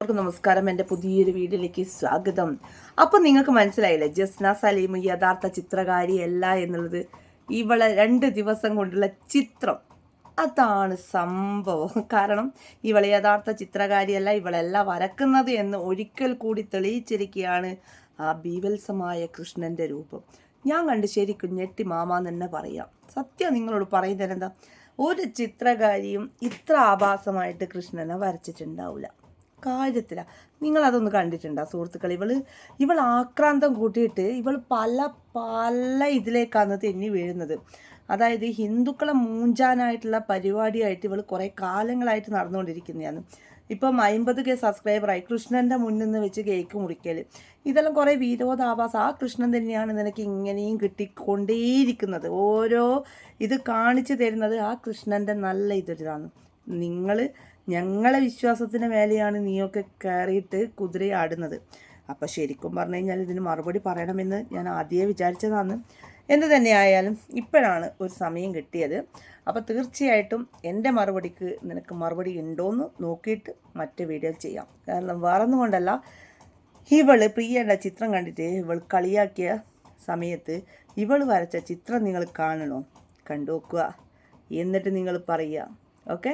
എല്ലാവർക്കും നമസ്കാരം. എന്റെ പുതിയൊരു വീഡിയോയിലേക്ക് സ്വാഗതം. അപ്പം നിങ്ങൾക്ക് മനസ്സിലായില്ലേ? ജസ്ന സലീം യഥാർത്ഥ ചിത്രകാരിയല്ല എന്നുള്ളത് ഇവളെ രണ്ട് ദിവസം കൊണ്ടുള്ള ചിത്രം. അതാണ് സംഭവം. കാരണം ഇവളെ യഥാർത്ഥ ചിത്രകാരിയല്ല ഇവളെല്ലാം വരക്കുന്നത് എന്ന് ഒരിക്കൽ കൂടി തെളിയിച്ചിരിക്കുകയാണ് ആ ബീവത്സമായ കൃഷ്ണന്റെ രൂപം. ഞാൻ കണ്ട് ശരിക്കും ഞെട്ടി മാമാന്ന് തന്നെ പറയാം. സത്യം നിങ്ങളോട് പറയുന്നത് എന്താ? ഒരു ചിത്രകാരിയും ഇത്ര ആഭാസമായിട്ട് കൃഷ്ണനെ വരച്ചിട്ടുണ്ടാവില്ല കാര്യത്തിലാണ് നിങ്ങളതൊന്ന് കണ്ടിട്ടുണ്ടോ സുഹൃത്തുക്കൾ ഇവൾ ഇവൾ ആക്രാന്തം കൂട്ടിയിട്ട് ഇവൾ പല പല ഇതിലേക്കാണ് തെന്നി വീഴുന്നത്. അതായത് ഹിന്ദുക്കളെ മൂഞ്ചാനായിട്ടുള്ള പരിപാടിയായിട്ട് ഇവൾ കുറേ കാലങ്ങളായിട്ട് നടന്നുകൊണ്ടിരിക്കുന്നതാണ്. ഇപ്പം അമ്പത് കെ സബ്സ്ക്രൈബറായി. കൃഷ്ണന്റെ മുന്നിൽ നിന്ന് വെച്ച് കേക്ക് മുറിക്കൽ ഇതെല്ലാം കുറേ വിരോധാഭാസം. ആ കൃഷ്ണൻ തന്നെയാണ് നിനക്ക് ഇങ്ങനെയും കിട്ടിക്കൊണ്ടേയിരിക്കുന്നത്. ഓരോ ഇത് കാണിച്ചു തരുന്നത് ആ കൃഷ്ണന്റെ നല്ല ഇതൊരിതാണ്. നിങ്ങൾ ഞങ്ങളെ വിശ്വാസത്തിന് മേലെയാണ് നീയൊക്കെ കയറിയിട്ട് കുതിരയാടുന്നത് അപ്പോൾ ശരിക്കും പറഞ്ഞു കഴിഞ്ഞാൽ ഇതിന് മറുപടി പറയണമെന്ന് ഞാൻ ആദ്യമേ വിചാരിച്ചതാണ്. എന്ത് തന്നെയായാലും ഇപ്പോഴാണ് ഒരു സമയം കിട്ടിയത്. അപ്പോൾ തീർച്ചയായിട്ടും എന്റെ മറുപടിക്ക് നിനക്ക് മറുപടി ഉണ്ടോയെന്ന് നോക്കിയിട്ട് മറ്റ് വീഡിയോ ചെയ്യാം. കാരണം വേറൊന്നും കൊണ്ടല്ല ഇവൾ പ്രിയയുടെ ചിത്രം കണ്ടിട്ട് ഇവൾ കളിയാക്കിയ സമയത്ത് ഇവൾ വരച്ച ചിത്രം നിങ്ങൾ കാണണോ? കണ്ടു നോക്കുക എന്നിട്ട് നിങ്ങൾ പറയുക. ഓക്കെ